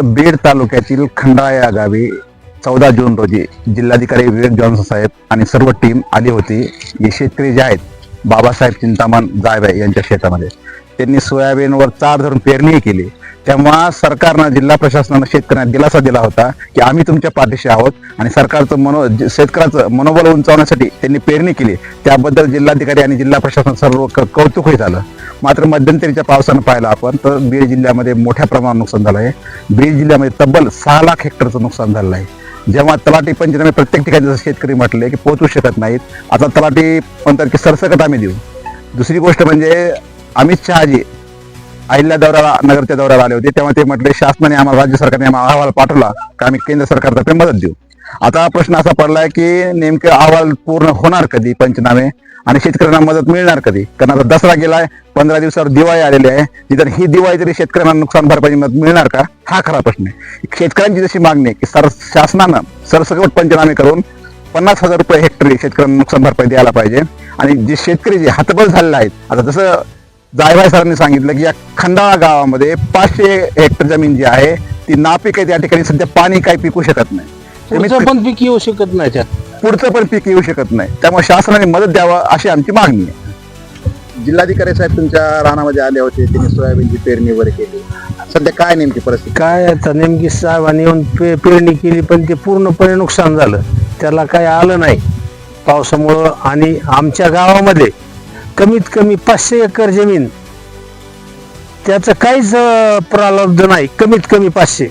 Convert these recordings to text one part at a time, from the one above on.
बीड तालुक्यातील खंडाळा या गावी चौदा जून रोजी जिल्हाधिकारी विवेक जॉन्सन साहेब आणि सर्व टीम आली होती. हे शेतकरी जे आहेत बाबासाहेब चिंतामण जायबाई यांच्या शेतामध्ये. त्यांनी सोयाबीनवर चार धरून पेरणी केली. तेव्हा सरकारनं जिल्हा प्रशासनानं शेतकऱ्यांना दिलासा दिला होता की आम्ही तुमच्या पाठीशी आहोत आणि सरकारचं मनो शेतकऱ्याचं मनोबल उंचावण्यासाठी त्यांनी पेरणी केली. त्याबद्दल जिल्हाधिकारी आणि जिल्हा प्रशासन सर्व कौतुकही झालं. मात्र मध्यंतरीच्या पावसानं पाहिलं आपण तर बीड जिल्ह्यामध्ये मोठ्या प्रमाणात नुकसान झालं आहे. बीड जिल्ह्यामध्ये तब्बल सहा लाख हेक्टरचं नुकसान झालेलं आहे. जेव्हा तलाठी पंचनामे प्रत्येक ठिकाणी जसं शेतकरी म्हटले की पोहोचू शकत नाहीत आता तलाठी म्हणतात की सरसकट आम्ही देऊ. दुसरी गोष्ट म्हणजे अमित शहाजी अहिल्या दौऱ्याला नगरच्या दौऱ्याला आले होते. तेव्हा ते म्हटले शासनाने आम्हाला राज्य सरकारने आम्हाला अहवाल पाठवला का आम्ही केंद्र सरकारतर्फे मदत देऊ? आता प्रश्न असा पडलाय की नेमके अहवाल पूर्ण होणार कधी पंचनामे आणि शेतकऱ्यांना मदत मिळणार कधी? कारण आता दसरा गेलाय पंधरा दिवसावर दिवाळी आलेली आहे. निदान ही दिवाळी तरी शेतकऱ्यांना नुकसान भरपाई मदत मिळणार का? हा खरा प्रश्न आहे. शेतकऱ्यांची जशी मागणी आहे की सर शासनानं सरसकट पंचनामे करून पन्नास हजार रुपये हेक्टरी शेतकऱ्यांना नुकसान भरपाई द्यायला पाहिजे. आणि जे शेतकरी जे हातबल झालेले आहेत आता जसं जायभाई सरांनी सांगितलं की या खंडाळा गावामध्ये पाचशे हेक्टर जमीन जी आहे ती नापीक आहे त्या ठिकाणी सध्या पाणी काही पिकू शकत नाही. पुढचं पण पीक येऊ शकत नाही त्यात. पुढचं पण पीक येऊ शकत नाही. त्यामुळे शासनाने मदत द्यावं अशी आमची मागणी आहे. जिल्हाधिकारी साहेब तुमच्या रानामध्ये आले होते त्यांनी सोयाबीनची पेरणी वगैरे केली. सध्या काय नेमकी परिस्थिती? काय आता नेमकी साहेबांनी येऊन पे पेरणी केली पण ते पूर्णपणे नुकसान झालं. त्याला काय आलं नाही. पावसामुळं आणि आमच्या गावामध्ये कमीत कमी पाचशे एकर जमीन. त्याचं काहीच अं, प्रारब्ध नाही कमीत कमी पाचशे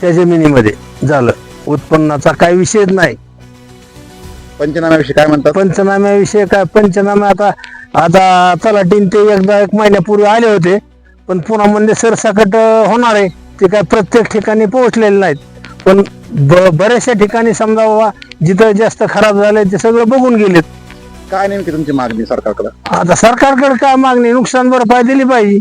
त्या जमिनीमध्ये झालं. उत्पन्नाचा काही विषयच नाही. पंचनाम्याविषयी काय म्हणतात? पंचनाम्याविषयी काय? पंचनामे आता आता तलाटीन ते एकदा एक महिन्यापूर्वी आले होते पण पुन्हा म्हणजे सरसकट होणार आहे. ते काय प्रत्येक ठिकाणी पोहोचलेले नाहीत. पण ब- बऱ्याचशा ठिकाणी समजा बाबा जिथं जास्त खराब झालंय ते सगळं बघून गेलेत. काय नेमकी तुमची मागणी सरकारकडे? आता सरकारकडे काय मागणी? नुकसान भरपाई दिली पाहिजे.